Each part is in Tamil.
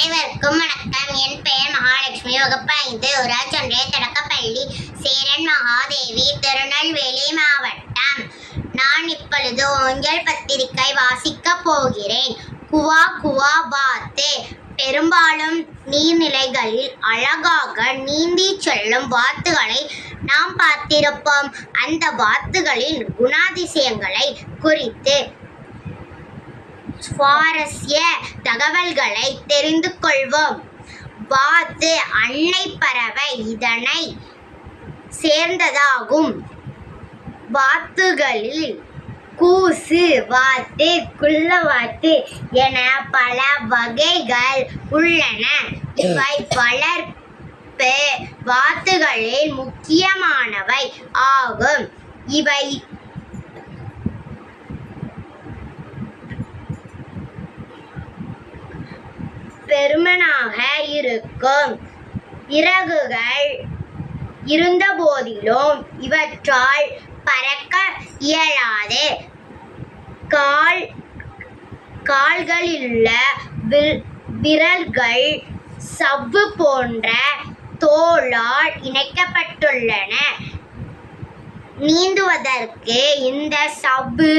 அனைவருக்கும் வணக்கம். என் பெயர் மகாலட்சுமி. வகுப்பு ஐந்து ஊராட்சி தொடக்கப்பள்ளி சேரன் மகாதேவி திருநெல்வேலி மாவட்டம். நான் இப்பொழுது ஓஞ்சல் பத்திரிகை வாசிக்கப் போகிறேன். குவா குவா பாத்து பெரும்பாலும் நீர்நிலைகளில் அழகாக நீந்தி செல்லும் வாத்துகளை நாம் பார்த்திருப்போம். அந்த வாத்துகளின் குணாதிசயங்களை குறித்து சுவாரஸ்ய தகவல்களை தெரிந்து கொள்வோம். வாத்து அன்னை பறவை இதனை சேர்ந்ததாகும். வாத்துகளில் கூசு வாத்து குள்ளவாத்து என பல வகைகள் உள்ளன. இவை வளர்ப்பு வாத்துகளில் முக்கியமானவை ஆகும். இவை பெருமனாக இருக்கும். இறகுகள் இருந்தபோதிலும் இவற்றால் பறக்க இயலாது. கால் கால்களிலுள்ள விரல்கள் சவ்வு போன்ற தோளால் இணைக்கப்பட்டுள்ளன. நீந்துவதற்கு இந்த சவ்வு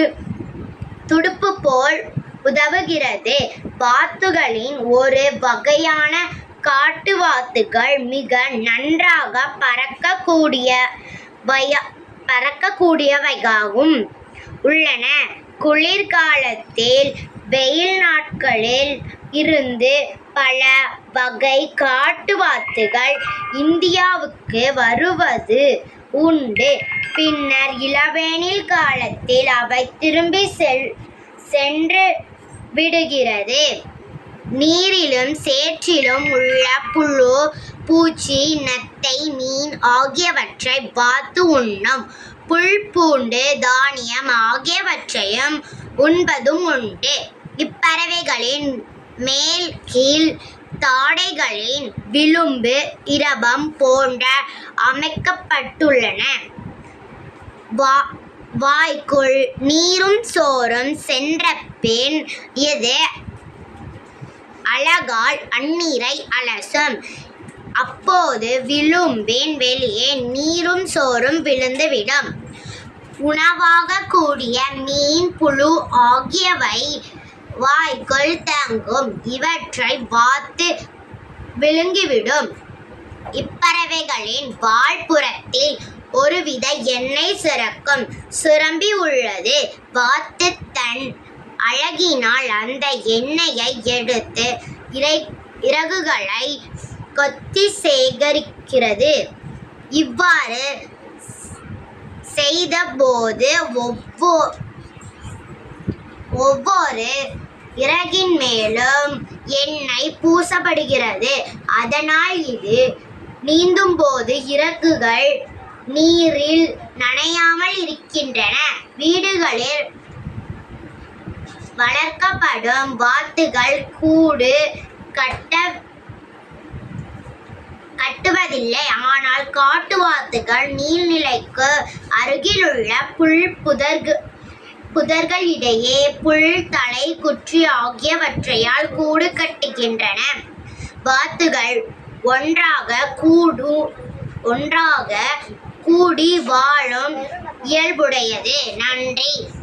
துடுப்பு போல் உதவுகிறது. வாத்துகளின் ஒரு வகையான காட்டு வாத்துகள் மிக நன்றாக பறக்கக்கூடிய வய பறக்கக்கூடியவையாகவும் உள்ளன. குளிர்காலத்தில் வெயில் நாட்களில் இருந்து பல வகை காட்டுவாத்துகள் இந்தியாவுக்கு வருவது உண்டு. பின்னர் இளவேனில் காலத்தில் அவை திரும்பி செல் சென்று விடுகிறது. நீரிலும் சேற்றிலும் உள்ள புழு பூச்சி நத்தை மீன் ஆகியவற்றை வாத்து உண்ணும். புல் பூண்டு தானியம் ஆகியவற்றையும் உண்பதும் உண்டு. இப்பறவைகளின் மேல் கீழ் தாடைகளின் விளிம்பு இரபம் போன்ற அமைக்கப்பட்டுள்ளன. வா வாய்க்குள் நீரும் சோறும் சென்ற பின் இது அழகால் அந்நீரை அலசும். அப்போது விழும்பின் வெளியே நீரும் சோறும் விழுந்துவிடும். உணவாக கூடிய மீன் புழு ஆகியவை வாய்க்குள் தங்கும். இவற்றை வாத்து விழுங்கிவிடும். இப்பறவைகளின் வால்புறத்தில் ஒருவித எண்ணெய் சுரக்கும் சுரம்பி உள்ளது. வாத்து தன் அழகினால் அந்த எண்ணெயை எடுத்து இறை இறகுகளை கொத்தி சேகரிக்கிறது. இவ்வாறு செய்தபோது ஒவ்வொ ஒவ்வொரு இறகின் மேலும் எண்ணெய் பூசப்படுகிறது. அதனால் இது நீந்தும் போது இறகுகள் நீரில் நனையாமல் இருக்கின்றன. வீடுகளில் வளர்க்கப்படும் வாத்துகள் கூடு கட்ட கட்டுவதில்லை. ஆனால் காட்டு வாத்துகள் நீர்நிலைக்கு அருகிலுள்ள புல் புதர்கு புதர்களிடையே புல் தலை குற்றி ஆகியவற்றையால் கூடு கட்டுகின்றன. வாத்துகள் ஒன்றாக கூடு ஒன்றாக கூடி வாழும் இயல்புடையது. நன்றி.